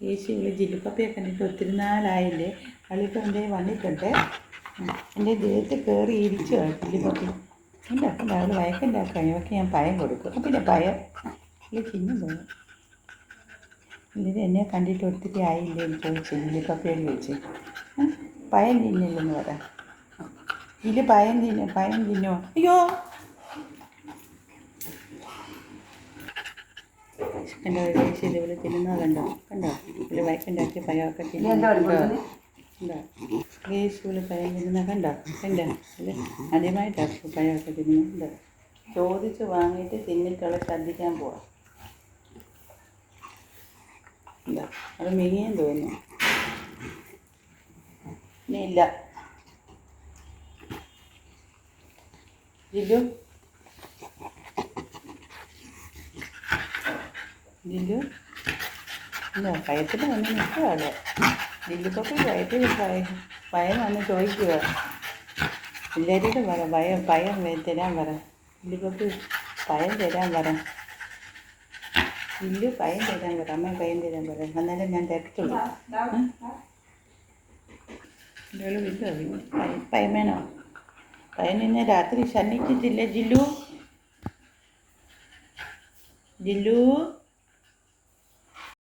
ചേച്ചി ഇവിടെ ജില്ലിപ്പപ്പയെ കണ്ടിട്ട് ഒത്തിരി നാളായില്ലേ? കളിപ്പം എന്റെ വന്നിട്ടുണ്ട്. എന്റെ ദേഹത്ത് കയറി ഇരിച്ചു ജില്ലിപ്പപ്പി അപ്പം അവൾ വയക്കുണ്ടാക്കാൻ ഇവക്ക് ഞാൻ പയം കൊടുക്കും. പിന്നെ പയം. ഇല്ല ചിന്നു പോയി. ഇതിന് എന്നെ കണ്ടിട്ട് ഒത്തിരി ആയില്ലേ എന്ന് ചോദിച്ചു ജില്ലിപ്പപ്പയോട് ചോദിച്ചു. പയം തിന്നില്ലെന്ന് പറയാം ഇതിൽ പയം തിന്നോ പയം തിന്നോ? അയ്യോ കണ്ടോ? കഴിച്ച് ഇതുപോലെ തിന്നുന്നത് കണ്ടോ? കണ്ടോ? ഇതിൽ വയക്കുണ്ടാക്കിയ പയമൊക്കെ തിന്നുന്നുണ്ടോ കണ്ടോ? പയം തിന്നുന്ന കണ്ടോ? കണ്ടോ? അല്ലേ? ആദ്യമായിട്ടാണ് പയമൊക്കെ തിന്നുന്നുണ്ട് ചോദിച്ച് വാങ്ങിയിട്ട് തിന്നിട്ടുള്ള ശ്രദ്ധിക്കാൻ പോവാം. എന്താ അത് മിനിയും തോന്നുന്നു. ഇനി ഇല്ല. ജില്ലു ജില്ലു ഇല്ല ഭയത്തിൽ വന്ന് നിൽക്കുകയാണ്. ജില്ലുക്കൊക്കെ ഭയത്തിൽ ഭയ ഭയം വന്ന് ചോദിക്കുക എല്ലാവരോടും പറ ഭയം ഭയം തരാൻ പറ ജില്ലുക്കൊക്കെ ഭയം തരാൻ പറ ജില്ലു ഭയം തരാൻ പറ അമ്മ ഭയം തരാൻ പറ എന്നാലും ഞാൻ തരത്തുള്ളൂ. ഇയാൾ വില്ലോ ഭയം വേണോ? ഭയം നിന്നെ രാത്രി ശന്നിച്ചിട്ടില്ല ജില്ലു? ജില്ലു?